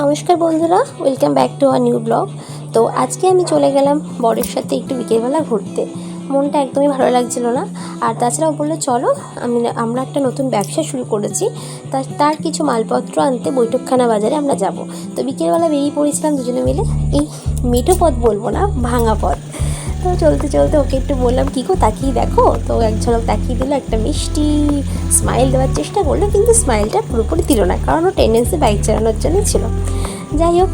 নমস্কার বন্ধুরা welcome back to our new blog তো আজকে আমি চলে গেলাম বরের সাথে একটু বিকেলবেলা ঘুরতে। মনটা একদমই ভালো লাগছিল না। আর তাছাড়াও বলল, চলো, আমি আমরা একটা নতুন ব্যবসা শুরু করেছি। তার তার কিছু মালপত্র আনতে বৈঠকখানা বাজারে আমরা যাব। তো বিকেলবেলা বেরিয়ে পড়েছিলাম দুজনে মিলে। এই মেঠো পথ বলব না, ভাঙা পথ তো চলতে চলতে ওকে একটু বললাম, কী গো, তাকিয়ে দেখো? তো এক ঝলক তাকিয়ে দিল একটা মিষ্টি স্মাইল দেওয়ার চেষ্টা করল, কিন্তু স্মাইলটা পুরোপুরি দিল না, কারণ ও টেন্ডেন্সি বাইক চালানোর জন্যই ছিল। যাই হোক,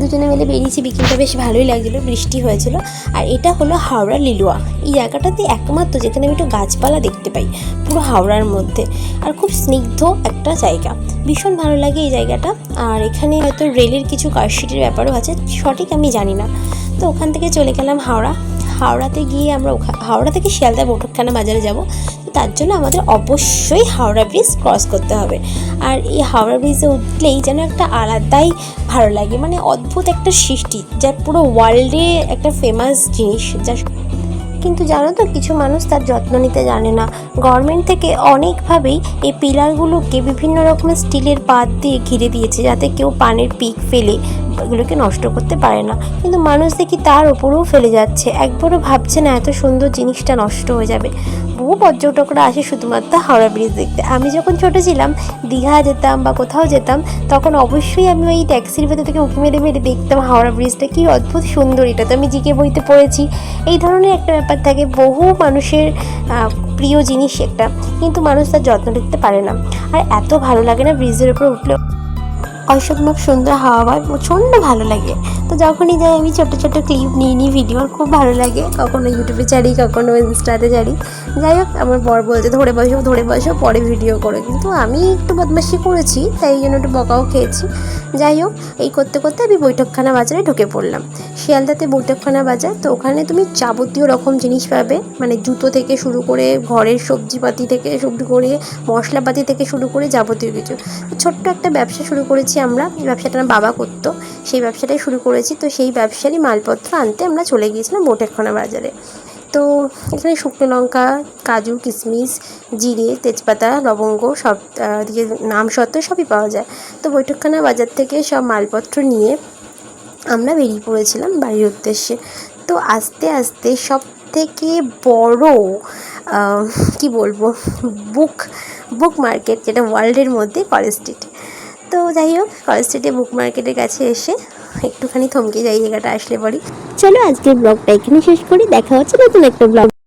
দুজনে মিলে বেরিয়েছি, বিকেলটা বেশ ভালোই লাগছিল, বৃষ্টি হয়েছিল। আর এটা হলো হাওড়া লিলুয়া, এই জায়গাটাতে একমাত্র যেখানে আমি একটু গাছপালা দেখতে পাই, পুরো হাওড়ার মধ্যে। আর খুব স্নিগ্ধ একটা জায়গা, ভীষণ ভালো লাগে এই জায়গাটা। আর এখানে হয়তো রেলের কিছু কারশিটের ব্যাপারও আছে, সঠিক আমি জানি না। তো ওখান থেকে চলে গেলাম হাওড়া। হাওড়াতে গিয়ে আমরা হাওড়া থেকে শিয়ালদা বৈঠকখানা বাজারে যাব। তো তার জন্য আমাদের অবশ্যই হাওড়া ব্রিজ ক্রস করতে হবে। আর এই হাওড়া ব্রিজে উঠলেই যেন একটা আলাদাই ভালো লাগে। মানে অদ্ভুত একটা সৃষ্টি, যার পুরো ওয়ার্ল্ডে একটা ফেমাস জিনিস। যা কিন্তু জানো তো, কিছু মানুষ তার যত্ন নিতে জানে না। গভর্নমেন্ট থেকে অনেকভাবেই এই পিলারগুলোকে বিভিন্ন রকমের স্টিলের পাত দিয়ে ঘিরে দিয়েছে, যাতে কেউ পানের পিক ফেলে এগুলোকে নষ্ট করতে পারে না। কিন্তু মানুষ দেখি তার ওপরেও ফেলে যাচ্ছে। একবারও ভাবছে না, এত সুন্দর জিনিসটা নষ্ট হয়ে যাবে। বহু পর্যটকরা আসে শুধুমাত্র হাওড়া ব্রিজ দেখতে। আমি যখন ছোট ছিলাম, দীঘা যেতাম বা কোথাও যেতাম, তখন অবশ্যই আমি ওই ট্যাক্সির ভেতর থেকে উঁকি মেরে মেরে দেখতাম হাওড়া ব্রিজটা কি অদ্ভুত সুন্দর এটা তো আমি জিকে বইতে পড়েছি। এই ধরনের একটা ব্যাপার থাকে, বহু মানুষের প্রিয় জিনিস একটা। কিন্তু মানুষ তার যত্ন নিতে পারে না। আর এত ভালো লাগে না ব্রিজের উপর উঠলে অসম্ভব সুন্দর হাওয়া হয় প্রচণ্ড ভালো লাগে। তো যখনই যাই আমি ছোটো ছোটো ক্লিপ নিয়ে নিই ভিডিও খুব ভালো লাগে। কখনো ইউটিউবে ছাড়ি, কখনো ইনস্টাতে ছাড়ি। যাই হোক, আমার বর বলতে ধরে বসো ধরে বসো, পরে ভিডিও করে। কিন্তু আমি একটু বদমাশি করেছি, তাই জন্য একটু বকাও খেয়েছি। যাই হোক, এই করতে করতে আমি বৈঠকখানা বাজারে ঢুকে পড়লাম। শিয়ালদাতে বৈঠকখানা বাজার, তো ওখানে তুমি যাবতীয় রকম জিনিস পাবে। মানে জুতো থেকে শুরু করে, ঘরের সবজিপাতি থেকে শুরু করে, মশলাপাতি থেকে শুরু করে যাবতীয় কিছু। ছোট্ট একটা ব্যবসা শুরু করেছি আমরা ব্যবসাটা আমার বাবা করতো, সেই ব্যবসাটাই শুরু করেছি। তো সেই ব্যবসারই মালপত্র আনতে আমরা চলে গিয়েছিলাম বোটেরখানা বাজারে। তো এখানে শুকনো লঙ্কা, কাজু কিশমিশ জিরে, তেজপাতা, লবঙ্গ সব দিয়ে নাম সত্ত্বেও সবই পাওয়া যায়। তো বৈঠকখানা বাজার থেকে সব মালপত্র নিয়ে আমরা বেরিয়ে পড়েছিলাম বাড়ির উদ্দেশ্যে। তো আস্তে আস্তে সব থেকে বড় কি বলব বুক বুক মার্কেট যেটা ওয়ার্ল্ডের মধ্যে কলেজ স্ট্রিট তো যাই হোক কলেজ স্ট্রিটে বুক মার্কেটের কাছে এসে একটুখানি থমকে যাই, জায়গাটা আসলে পরে। চলো আজকের ব্লগটা এখানে শেষ করি, দেখা হচ্ছে নতুন একটা ব্লগ